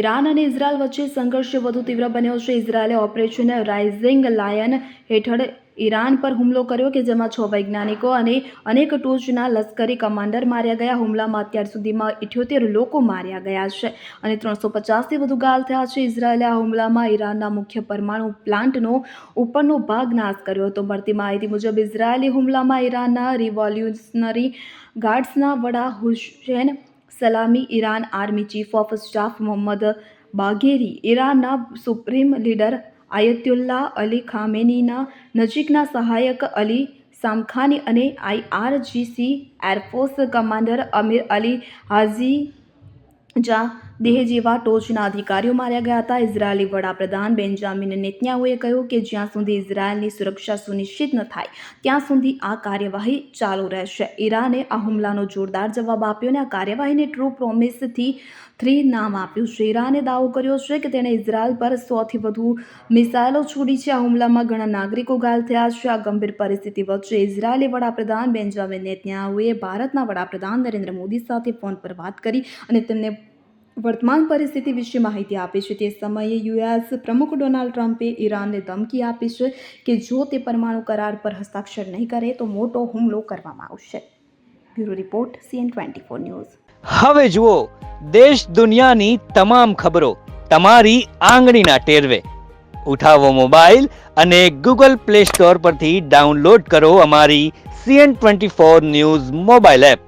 Iran અને Israel વચ્ચે સંઘર્ષ વધુ તીવ્ર બન્યો છે. ઇઝરાયલે ઓપરેશન રાઇઝિંગ લાયન હેઠળ ઈરાન પર હુમલો કર્યો કે જેમાં છ વૈજ્ઞાનિકો અને અનેક ટોચના લશ્કરી કમાન્ડર માર્યા ગયા. હુમલામાં અત્યાર સુધીમાં ઇઠ્યોતેર લોકો માર્યા ગયા છે અને ત્રણસો પચાસથી વધુ ગાલ થયા છે. ઇઝરાયેલે આ હુમલામાં ઈરાનના મુખ્ય પરમાણુ પ્લાન્ટનો ઉપરનો ભાગ નાશ કર્યો હતો. મળતી માહિતી મુજબ, ઇઝરાયેલી હુમલામાં ઈરાનના રિવોલ્યુશનરી ગાર્ડ્સના વડા Hossein Salami Iran army chief of staff Mohammad Bagheri ઈરાનના સુપ્રીમ લીડર આયતુલ્લા અલી ખામેનીના નજીકના સહાયક અલી સામખાની અને IRGC air force commander Amir Ali Hajizadeh જેવા ટોચના અધિકારીઓ માર્યા ગયા હતા. ઇઝરાયેલી વડાપ્રધાન બેન્જામિન નેતન્યાહુએ કહ્યું કે જ્યાં સુધી ઇઝરાયેલની સુરક્ષા સુનિશ્ચિત ન થાય, ત્યાં સુધી આ કાર્યવાહી ચાલુ રહેશે. ઈરાને આ હુમલાનો જોરદાર જવાબ આપ્યો અને આ કાર્યવાહીને ટ્રુ પ્રોમિસથી થ્રી નામ આપ્યું છે. ઈરાને દાવો કર્યો છે કે તેણે ઇઝરાયલ પર સોથી વધુ મિસાઇલો છોડી છે. આ હુમલામાં ઘણા નાગરિકો ઘાયલ થયા છે. આ ગંભીર પરિસ્થિતિ વચ્ચે ઇઝરાયેલી વડાપ્રધાન બેન્જામિન નેતન્યાહુએ ભારતના વડાપ્રધાન નરેન્દ્ર મોદી સાથે ફોન પર વાત કરી અને તેમને વર્તમાન પરિસ્થિતિ વિશે માહિતી આપી છે. તે સમયે યુએસ પ્રમુખ ડોનાલ્ડ ટ્રમ્પે ઈરાનને ધમકી આપી છે કે જો તે પરમાણુ કરાર પર હસ્તાક્ષર નહીં કરે, તો મોટો હુમલો કરવામાં આવશે. Bureau report, CN twenty four news. હવે જુઓ, દેશ દુનિયાની તમામ ખબરો તમારી આંગળીના ટેરવે. ઉઠાવો મોબાઈલ અને ગૂગલ પ્લે સ્ટોર પરથી ડાઉનલોડ કરો અમારી CN twenty four news mobile app.